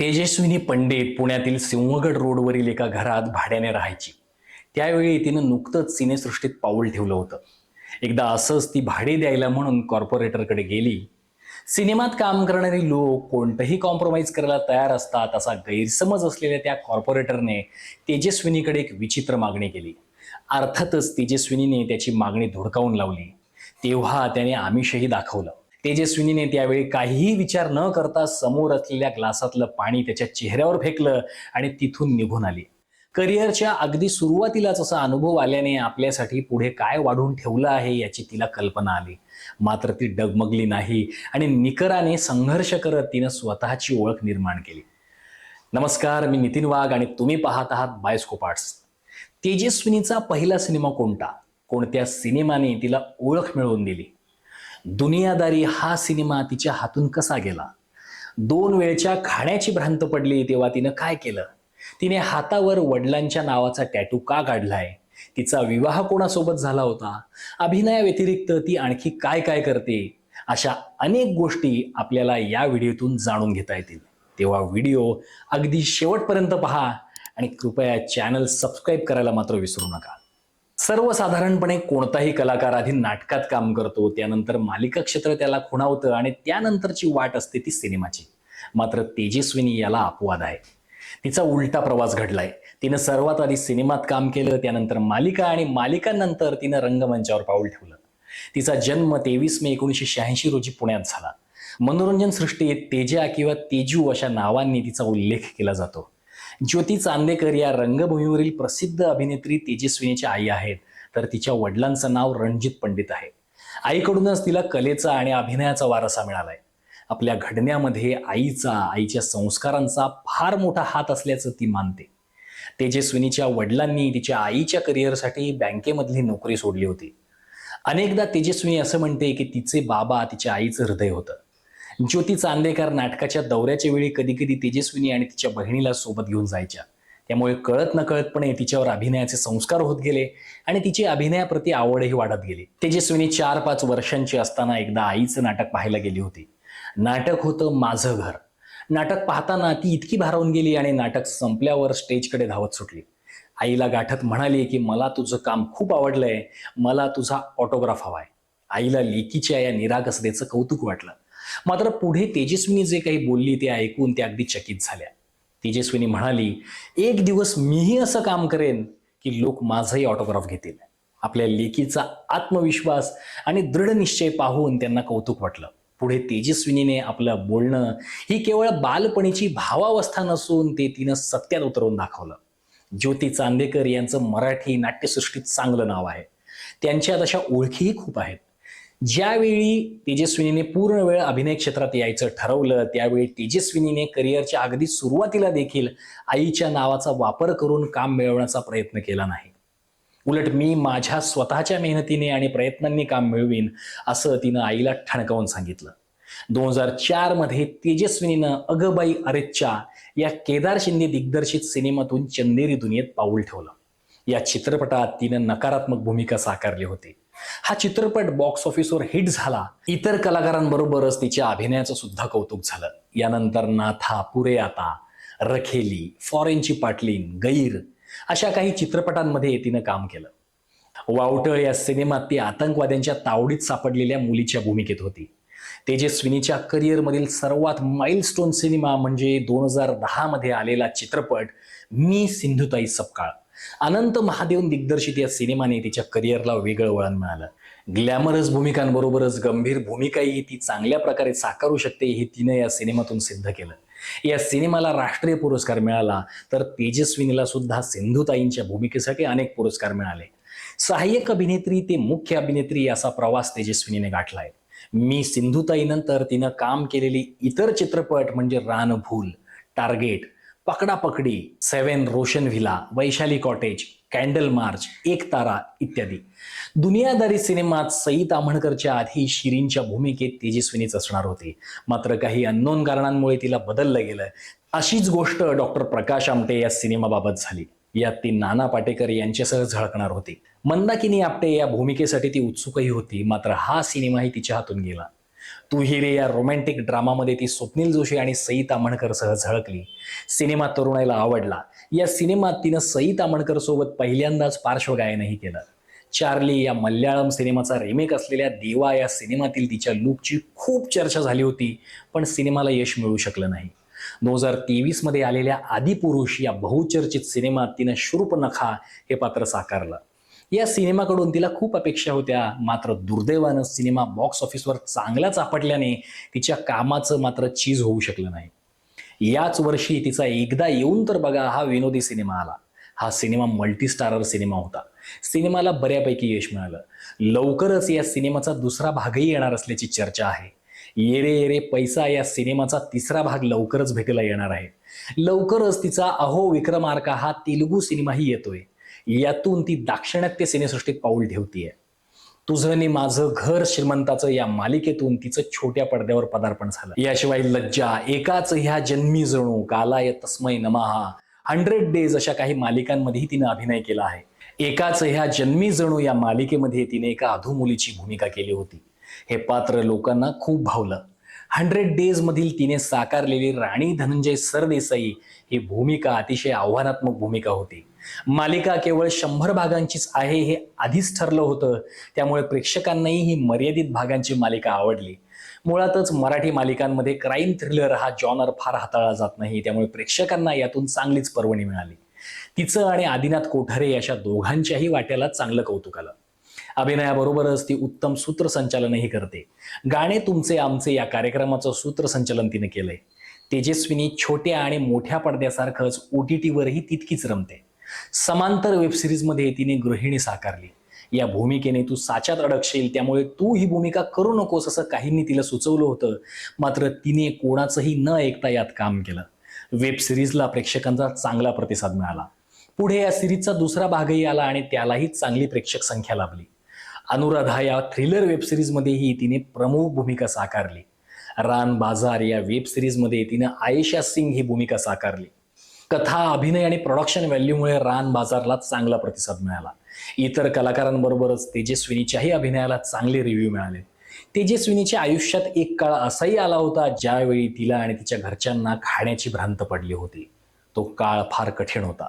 तेजस्विनी पंडित पुण्यातील सिंहगड रोडवरील एका घरात भाड्याने राहायची. त्यावेळी तिनं नुकतंच सिनेसृष्टीत पाऊल ठेवलं होतं. एकदा असंच ती भाडे द्यायला म्हणून कॉर्पोरेटरकडे गेली. सिनेमात काम करणारी लोक कोणतंही कॉम्प्रोमाइज करायला तयार असतात असा गैरसमज असलेल्या त्या कॉर्पोरेटरने तेजस्विनीकडे एक विचित्र मागणी केली. अर्थातच तेजस्विनीने त्याची मागणी धुडकावून लावली. तेव्हा त्याने आमिषही दाखवलं. तेजस्विनीने त्यावेळी काहीही विचार न करता समोर असलेल्या ग्लासातलं पाणी त्याच्या चेहऱ्यावर फेकलं आणि तिथून निघून आली. करिअरच्या अगदी सुरुवातीलाच असा अनुभव आल्याने आपल्यासाठी पुढे काय वाढून ठेवलं आहे याची तिला कल्पना आली. मात्र ती डगमगली नाही आणि निकराने संघर्ष करत तिनं स्वतःची ओळख निर्माण केली. नमस्कार मी नितीन वाघ आणि तुम्ही पाहत आहात बायस्कोप आर्ट्स. तेजस्विनीचा पहिला सिनेमा कोणता? कोणत्या सिनेमाने तिला ओळख मिळवून दिली? दुनियादारी हा सिनेमा तिच्या हातून कसा गेला? दोन वेळच्या खाण्याची भ्रांत पडली तेव्हा तिनं काय केलं? तिने हातावर वडिलांच्या नावाचा टॅटू का काढलाय? तिचा विवाह कोणासोबत झाला होता? अभिनयाव्यतिरिक्त ती आणखी काय काय करते? अशा अनेक गोष्टी आपल्याला या व्हिडिओतून जाणून घेता येतील. तेव्हा व्हिडिओ अगदी शेवटपर्यंत पहा आणि कृपया चॅनल सबस्क्राईब करायला मात्र विसरू नका. सर्वसाधारणपणे कोणताही कलाकार आधी नाटकात काम करतो त्यानंतर मालिका क्षेत्र त्याला खुणावतं आणि त्यानंतरची वाट असते ती सिनेमाची. मात्र तेजस्विनी याला अपवाद आहे. तिचा उलटा प्रवास घडलाय. तिनं सर्वात आधी सिनेमात काम केलं त्यानंतर मालिका आणि मालिकांनंतर तिनं रंगमंचावर पाऊल ठेवलं. तिचा जन्म तेवीस मे एकोणीसशे शहाऐंशी रोजी पुण्यात झाला. मनोरंजन सृष्टीत तेजा किंवा तेजू अशा नावांनी तिचा उल्लेख केला जातो. ज्योती चांदेकर या रंगभूमीवरील प्रसिद्ध अभिनेत्री तेजस्विनीच्या आई आहेत. तर तिच्या वडिलांचं नाव रणजित पंडित आहे. आईकडूनच तिला कलेचा आणि अभिनयाचा वारसा मिळालाय. आपल्या घडण्यामध्ये आईचा आईच्या संस्कारांचा फार मोठा हात असल्याचं ती मानते. तेजस्विनीच्या वडिलांनी तिच्या आईच्या करिअरसाठी बँकेमधली नोकरी सोडली होती. अनेकदा तेजस्विनी असं म्हणते की तिचे बाबा तिच्या आईचं हृदय होतं. ज्योती चांदेकर नाटकाच्या दौऱ्याच्या वेळी कधी कधी तेजस्विनी आणि तिच्या बहिणीला सोबत घेऊन जायच्या. त्यामुळे कळत नकळतपणे तिच्यावर अभिनयाचे संस्कार होत गेले आणि तिची अभिनयाप्रती आवडही वाढत गेली. तेजस्विनी चार पाच वर्षांची असताना एकदा आईचं नाटक पाहायला गेली होती. नाटक होतं माझं घर. नाटक पाहताना ती इतकी भारावून गेली आणि नाटक संपल्यावर स्टेजकडे धावत सुटली. आईला गाठत म्हणाली की मला तुझं काम खूप आवडलंय. मला तुझा ऑटोग्राफ हवाय. आईला लेकीच्या या निरागसतेचं कौतुक वाटलं. मात्र पुढे तेजस्विनी जे काही बोलली ते ऐकून त्या अगदी चकित झाल्या. तेजस्विनी म्हणाली एक दिवस मीही असं काम करेन की लोक माझंही ऑटोग्राफ घेतील. आपल्या लेकीचा आत्मविश्वास आणि दृढ निश्चय पाहून त्यांना कौतुक वाटलं. पुढे तेजस्विनीने आपलं बोलणं ही केवळ बालपणीची भावावस्था नसून ते तिनं सत्यात उतरवून दाखवलं. ज्योती चांदेकर यांचं मराठी नाट्यसृष्टीत चांगलं नाव आहे. त्यांच्या तशा ओळखीही खूप आहेत. ज्यावेळी तेजस्विनीने पूर्ण वेळ अभिनय क्षेत्रात यायचं ठरवलं त्यावेळी तेजस्विनीने करिअरच्या अगदी सुरुवातीला देखील आईच्या नावाचा वापर करून काम मिळवण्याचा प्रयत्न केला नाही. उलट मी माझ्या स्वतःच्या मेहनतीने आणि प्रयत्नांनी काम मिळवीन असं तिनं आईला ठणकावून सांगितलं. दोन हजार चारमध्ये तेजस्विनीनं अगबाई अरेच्चा या केदार शिंदे दिग्दर्शित सिनेमातून चंदेरी दुनियेत पाऊल ठेवलं. या चित्रपटात तिनं नकारात्मक भूमिका साकारली होती. हा चित्रपट बॉक्स ऑफिसवर हिट झाला. इतर कलाकारांबरोबरच तिच्या अभिनयाचं सुद्धा कौतुक झालं. यानंतर नाथा पुरे आता रखेली फॉरेनची पाटलीन गैर अशा काही चित्रपटांमध्ये तिनं काम केलं. वावटळ या सिनेमात ती आतंकवाद्यांच्या तावडीत सापडलेल्या मुलीच्या भूमिकेत होती. तेजस्विनीच्या करिअरमधील सर्वात माइलस्टोन सिनेमा म्हणजे दोन हजार दहामध्ये आलेला चित्रपट मी सिंधुताई सपकाळ. अनंत महादेवन दिग्दर्शित या सिनेमाने तिच्या करिअरला वेगळं वळण मिळालं. ग्लॅमरस भूमिकांबरोबरच गंभीर भूमिकाही ती चांगल्या प्रकारे साकारू शकते हे तिनं या सिनेमातून सिद्ध केलं. या सिनेमाला राष्ट्रीय पुरस्कार मिळाला तर तेजस्विनीला सुद्धा सिंधुताईंच्या भूमिकेसाठी अनेक पुरस्कार मिळाले. सहाय्यक अभिनेत्री ते मुख्य अभिनेत्री असा प्रवास तेजस्विनीने गाठलाय मी सिंधुताईनंतर तिनं काम केलेली इतर चित्रपट म्हणजे Ranbhool target Pakdapakdi seven Roshan villa Vaishali cottage candle march Ek Tara इत्यादी. दुनियादारी सिनेमात सई ताम्हणकरच्या आधी शिरींच्या भूमिकेत तेजस्विनीच असणार होती. मात्र काही अननोन कारणांमुळे तिला बदललं गेलं. अशीच गोष्ट डॉक्टर प्रकाश आमटे या सिनेमाबाबत झाली. यात ती नाना पाटेकर यांच्यासह झळकणार होती. मंदाकिनी आपटे या भूमिकेसाठी ती उत्सुकही होती मात्र हा सिनेमाही तिच्या हातून गेला. तू हिरे या रोमॅन्टिक ड्रामामध्ये ती स्वप्नील जोशी आणि सई तामणकर सह झळकली. सिनेमा तरुणाईला आवडला. या सिनेमात तिनं सई तामणकर सोबत पहिल्यांदाच पार्श्वगायनही केलं. चार्ली या मल्याळम सिनेमाचा रिमेक असलेल्या देवा या सिनेमातील तिच्या लुकची खूप चर्चा झाली होती पण सिनेमाला यश मिळू शकलं नाही. दोन हजार तेवीसमध्ये आलेल्या आदिपुरुष या बहुचर्चित सिनेमात तिनं शूर्पनखा हे पात्र साकारलं. या सिनेमाकडून तिला खूप अपेक्षा होत्या. मात्र दुर्दैवानं सिनेमा बॉक्स ऑफिसवर चांगला आपटल्याने तिच्या कामाचं मात्र चीज होऊ शकलं नाही. याच वर्षी तिचा एकदा येऊन तर बघा हा विनोदी सिनेमा आला. हा सिनेमा मल्टीस्टारर सिनेमा होता. सिनेमाला बऱ्यापैकी यश मिळालं. लवकरच या सिनेमाचा दुसरा भागही येणार असल्याची चर्चा आहे. येरे येरे पैसा या सिनेमाचा तिसरा भाग लवकरच भेटीला येणार आहे. लवकरच तिचा अहो विक्रमार्का हा तेलुगू सिनेमाही येतोय. यातून ती दाक्षिणात्य सिनेसृष्टीत पाऊल ठेवतीये. तुझं आणि माझं घर श्रीमंताचं या मालिकेतून तिचं छोट्या पडद्यावर पदार्पण झालं. याशिवाय लज्जा एकाच ह्या जन्मी जणू कालाय तस्मय नमाहा हंड्रेड डेज अशा काही मालिकांमध्येही तिनं अभिनय केला आहे. एकाच ह्या जन्मी जणू या मालिकेमध्ये तिने एका अधू मुलीची भूमिका केली होती. हे पात्र लोकांना खूप भावलं. हंड्रेड डेज मधील तिने साकारलेली राणी धनंजय सरदेसाई ही भूमिका अतिशय आव्हानात्मक भूमिका होती. मालिका केवळ शंभर भागांचीच आहे हे आधीच ठरलं होतं. त्यामुळे प्रेक्षकांनाही ही मर्यादित भागांची मालिका आवडली. मुळातच मराठी मालिकांमध्ये क्राईम थ्रिलर हा जॉनर फार हाताळला जात नाही. त्यामुळे प्रेक्षकांना यातून चांगलीच पर्वणी मिळाली. तिचं आणि आदिनाथ कोठारे अशा दोघांच्याही वाट्याला चांगलं कौतुक आलं. अभिनयाबरोबरच ती उत्तम सूत्रसंचालनही करते. गाणे तुमचे आमचे या कार्यक्रमाचं सूत्रसंचालन तिने केलंय. तेजस्विनी छोट्या आणि मोठ्या पडद्यासारखंच ओ टी टीवरही तितकीच रमते. समांतर वेबसिरीजमध्ये तिने गृहिणी साकारली. या भूमिकेने तू साच्यात अडकशील त्यामुळे तू ही भूमिका करू नकोस असं काहींनी तिला सुचवलं होतं. मात्र तिने कोणाचंही न ऐकता यात काम केलं. वेब सिरीजला प्रेक्षकांचा चांगला प्रतिसाद मिळाला. पुढे या सिरीजचा दुसरा भागही आला आणि त्यालाही चांगली प्रेक्षक संख्या लाभली. अनुराधा या थ्रिलर वेब सिरीजमध्येही तिने प्रमुख भूमिका साकारली. रान बाजार या वेब सिरीजमध्ये तिनं आयशा सिंग ही भूमिका साकारली. कथा अभिनय आणि प्रोडक्शन व्हॅल्यूमुळे रान बाजारला चांगला प्रतिसाद मिळाला. इतर कलाकारांबरोबरच तेजस्विनीच्याही अभिनयाला चांगले रिव्ह्यू मिळाले. तेजस्विनीच्या आयुष्यात एक काळ असाही आला होता ज्यावेळी तिला आणि तिच्या घरच्यांना खाण्याची भ्रांत पडली होती. तो काळ फार कठीण होता.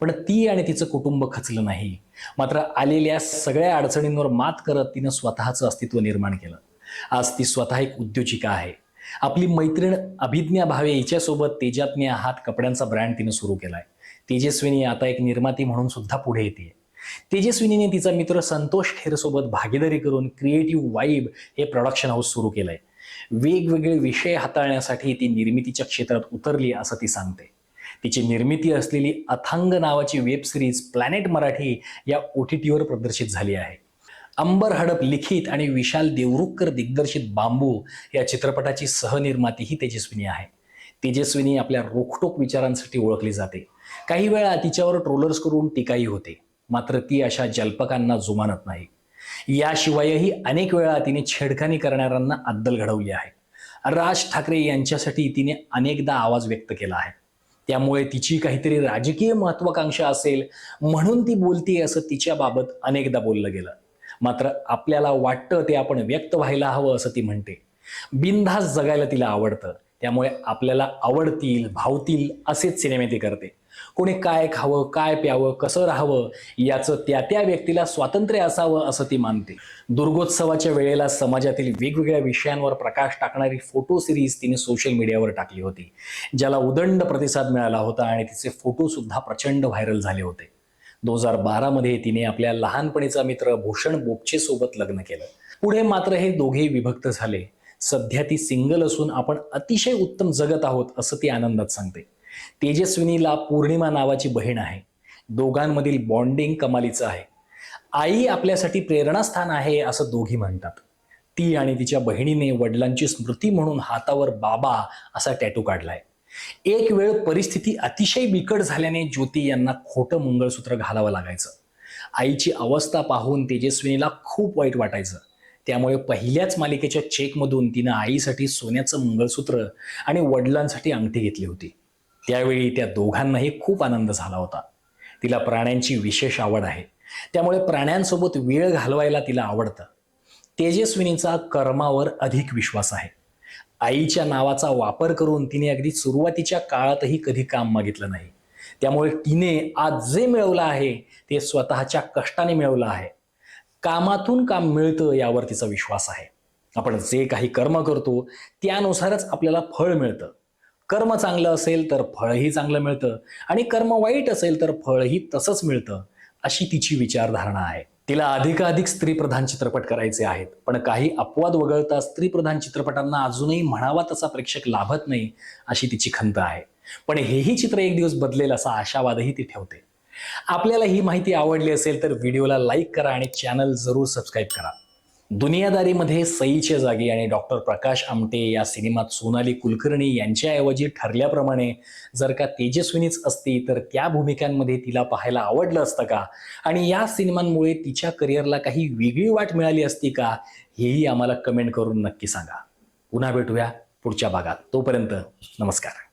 पण ती आणि तिचं कुटुंब खचलं नाही. मात्र आलेल्या सगळ्या अडचणींवर मात करत तिनं स्वतःचं अस्तित्व निर्माण केलं. आज ती स्वतः एक उद्योजिका आहे. आपली मैत्रीण अभिज्ञा भावे हिच्यासोबत तेजात्म्य हात कपड्यांचा ब्रँड तिनं सुरू केलाय. तेजस्विनी आता एक निर्माती म्हणून सुद्धा पुढे येते तेजस्विनीने तिचा मित्र संतोष खेरसोबत भागीदारी करून क्रिएटिव्ह वाईब हे प्रोडक्शन हाऊस सुरू केलंय. वेगवेगळे विषय हाताळण्यासाठी ती निर्मितीच्या क्षेत्रात उतरली असं ती सांगते. तिची निर्मिती असलेली अथांग नावाची वेब सिरीज प्लॅनेट मराठी या ओ टी टीवर प्रदर्शित झाली आहे. अंबर हडप लिखित आणि विशाल देवरुखकर दिग्दर्शित बांबू या चित्रपटाची सहनिर्माती ही तेजस्विनी आहे. तेजस्विनी आपल्या रोखटोक विचारांसाठी ओळखली जाते. काही वेळा तिच्यावर ट्रोलर्स करून टीकाही होते. मात्र ती अशा जल्पकांना जुमानत नाही. याशिवायही अनेक वेळा तिने छेडखानी करणाऱ्यांना अद्दल घडवली आहे. राज ठाकरे यांच्यासाठी तिने अनेकदा आवाज व्यक्त केला आहे. त्यामुळे तिची काहीतरी राजकीय महत्वाकांक्षा असेल म्हणून ती बोलते असं तिच्याबाबत अनेकदा बोललं गेलं. मात्र आपल्याला वाटतं ते आपण व्यक्त व्हायला हवं असं ती म्हणते. बिनधास जगायला तिला आवडतं. त्यामुळे आपल्याला आवडतील भावतील असेच सिनेमे ती करते. कोणी काय खावं काय प्यावं कसं राहावं याचं त्या त्या व्यक्तीला स्वातंत्र्य असावं असं ती मानते. दुर्गोत्सवाच्या वेळेला समाजातील वेगवेगळ्या विषयांवर प्रकाश टाकणारी फोटो सिरीज तिने सोशल मीडियावर टाकली होती. ज्याला उदंड प्रतिसाद मिळाला होता आणि तिचे फोटो सुद्धा प्रचंड व्हायरल झाले होते. दोन हजार बारामध्ये तिने आपल्या लहानपणीचा मित्र भूषण बोपचेसोबत लग्न केलं. पुढे मात्र हे दोघेही विभक्त झाले. सध्या ती सिंगल असून आपण अतिशय उत्तम जगत आहोत असं ती आनंदात सांगते. तेजस्विनीला पौर्णिमा नावाची बहीण आहे. दोघांमधील बॉन्डिंग कमालीचं आहे. आई आपल्यासाठी प्रेरणास्थान आहे असं दोघी म्हणतात. ती आणि तिच्या बहिणीने वडिलांची स्मृती म्हणून हातावर बाबा असा टॅटू काढलाय. एक वेळ परिस्थिती अतिशय बिकट झाल्याने ज्योती यांना खोटं मंगळसूत्र घालावं लागायचं. आईची अवस्था पाहून तेजस्विनीला खूप वाईट वाटायचं. त्यामुळे पहिल्याच मालिकेच्या चेकमधून तिनं आईसाठी सोन्याचं मंगळसूत्र आणि वडिलांसाठी अंगठी घेतली होती. त्यावेळी त्या दोघांनाही खूप आनंद झाला होता. तिला प्राण्यांची विशेष आवड आहे. त्यामुळे प्राण्यांसोबत वेळ घालवायला तिला आवडतं. तेजस्विनीचा कर्मावर अधिक विश्वास आहे. आईच्या नावाचा वापर करून तिने अगदी सुरुवातीच्या काळातही कधी काम मागितलं नाही. त्यामुळे तिने आज जे मिळवलं आहे ते स्वतःच्या कष्टाने मिळवलं आहे. कामातून काम मिळतं यावर तिचा विश्वास आहे. आपण जे काही कर्म करतो त्यानुसारच आपल्याला फळ मिळतं. कर्म चांगलं असेल तर फळही चांगलं मिळतं आणि कर्म वाईट असेल तर फळही तसंच मिळतं अशी तिची विचारधारणा आहे. तिला अधिकाधिक स्त्रीप्रधान चित्रपट करायचे आहेत. पण काही अपवाद वगळता स्त्रीप्रधान चित्रपटांना अजूनही म्हणावा तसा प्रेक्षक लाभत नाही अशी तिची खंत आहे. पण हेही चित्र एक दिवस बदलेल असा आशावादही ती ठेवते. आपल्याला ही माहिती आवडली असेल तर व्हिडिओला लाईक करा आणि चॅनल जरूर सबस्क्राईब करा. दुनियादारीमध्ये सईच्या जागी आणि डॉक्टर प्रकाश आमटे या सिनेमात सोनाली कुलकर्णी यांच्याऐवजी ठरल्याप्रमाणे जर का तेजस्विनीच असती तर त्या भूमिकांमध्ये तिला पाहायला आवडलं असतं का? आणि या सिनेमांमुळे तिच्या करिअरला काही वेगळी वाट मिळाली असती का? हेही आम्हाला कमेंट करून नक्की सांगा. पुन्हा भेटूया पुढच्या भागात. तोपर्यंत नमस्कार.